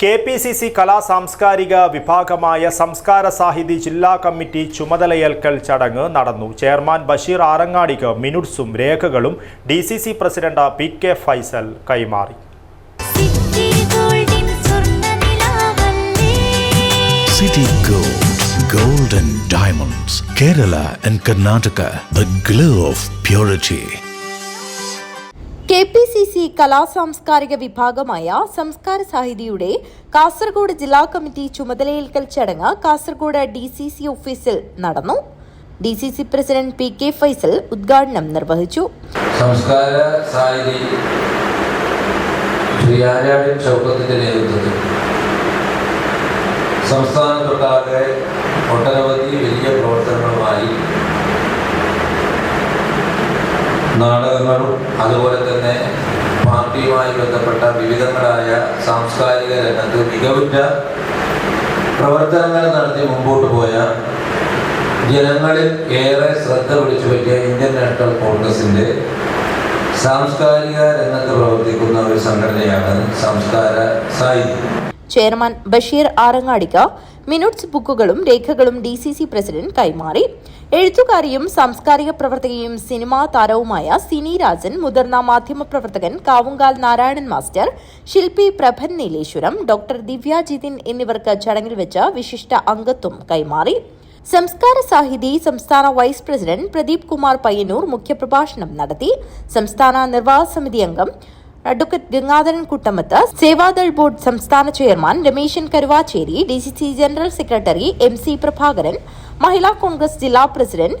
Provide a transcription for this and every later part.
K P C C കലാ സാംസ്കാരിക വിഭാഗമായ സംസ്കാര സാഹിതി ജില്ലാ കമ്മിറ്റി ചുമതലയേൽക്കൽ ചടങ്ങ് നടന്നു. ചെയർമാൻ ബഷീർ ആറങ്ങാടിക്ക് മിനുട്സും രേഖകളും D C C president P K Faisal കൈമാറി. സിറ്റി ഗോൾഡിൻ സ്വർണനിലാവല്ലേ City Gold, Gold and Diamonds, Kerala and Karnataka, the glow of purity. K P C C കലാസാംസ്കാരിക വിഭാഗമായ സംസ്കാര സാഹിതിയുടെ കാസർഗോഡ് ജില്ലാ കമ്മിറ്റി ചുമതലയേൽക്കൽ ചടങ്ങ് കാസർഗോഡ് ഡി സി സി ഓഫീസിൽ നടന്നു. D C C president P K Faisal ഉദ്ഘാടനം നിർവഹിച്ചു. സംസ്കാര സാഹിതി നേതൃത്വത്തിൽ സംസ്ഥാനത്തൊട്ടാകെ നാടകങ്ങളും അതുപോലെ തന്നെ പാർട്ടിയുമായി ബന്ധപ്പെട്ട വിവിധങ്ങളായ സാംസ്കാരിക രംഗത്ത് മികവുറ്റ പ്രവർത്തനങ്ങൾ നടത്തി മുമ്പോട്ട് പോയ ജനങ്ങളിൽ ഏറെ ശ്രദ്ധ പിടിച്ചു പറ്റിയ ഇന്ത്യൻ നാഷണൽ കോൺഗ്രസിന്റെ സാംസ്കാരിക രംഗത്ത് പ്രവർത്തിക്കുന്ന ഒരു സംഘടനയാണ് സംസ്കാര ചെയർമാൻ ബഷീർ ആറങ്ങാടിക്ക മിനുട്സ് ബുക്കുകളും രേഖകളും ഡി സി സി പ്രസിഡന്റ് കൈമാറി. എഴുത്തുകാരിയും സാംസ്കാരിക പ്രവർത്തകയും സിനിമാ താരവുമായ സിനി രാജൻ മുതിർന്ന മാധ്യമപ്രവർത്തകൻ കാവുങ്കാൽ നാരായണൻ മാസ്റ്റർ ശില്പി പ്രഭൻ നീലേശ്വരം ഡോക്ടർ ദിവ്യ ജിതിൻ എന്നിവർക്ക് ചടങ്ങിൽ വെച്ച് വിശിഷ്ട അംഗത്വം കൈമാറി. സംസ്കാര സാഹിതി സംസ്ഥാന വൈസ് പ്രസിഡന്റ് പ്രദീപ് കുമാർ പയ്യന്നൂർ മുഖ്യപ്രഭാഷണം നടത്തി. സംസ്ഥാന നിർവാഹ സമിതി അംഗം അഡ്വക്കേറ്റ് ഗംഗാധരൻ കുട്ടമത്ത് സേവാദൾ ബോർഡ് സംസ്ഥാന chairman Rameshan Karuvacheri D C C general secretary M C Prabhakaran Mahila Congress ജില്ലാ പ്രസിഡന്റ്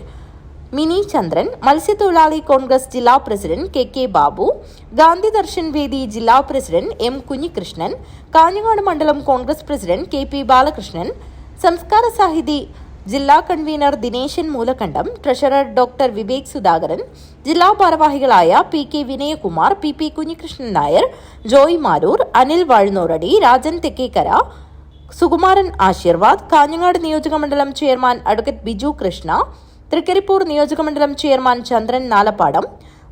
മിനി ചന്ദ്രൻ മത്സ്യത്തൊഴിലാളി കോൺഗ്രസ് ജില്ലാ president K K Babu Gandhi Darshan Vedi ജില്ലാ പ്രസിഡന്റ് എം കുഞ്ഞികൃഷ്ണൻ കാഞ്ഞങ്ങാട് മണ്ഡലം Congress president K P Balakrishnan Samskara Sahithi ജില്ലാ convener Dineshan Moolakkandam treasurer doctor Vivek Sudhakaran ജില്ലാ ഭാരവാഹികളായ P K Vinayakumar P P Kunhikrishnan Nair Joy Maroor Anil Vazhunnoradi Rajan Thekkekkara Sukumaran Ashirvad Kanhangad നിയോജകമണ്ഡലം chairman advocate Biju Krishna Thrikaripur നിയോജകമണ്ഡലം chairman Chandran Nalappadam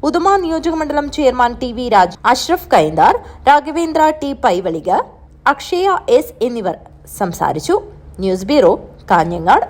Uduma നിയോജകമണ്ഡലം chairman T V Raj Ashraf Kaindar Raghavendra T Paivalike Akshaya S എന്നിവർ സംസാരിച്ചു. News bureau Kanhangad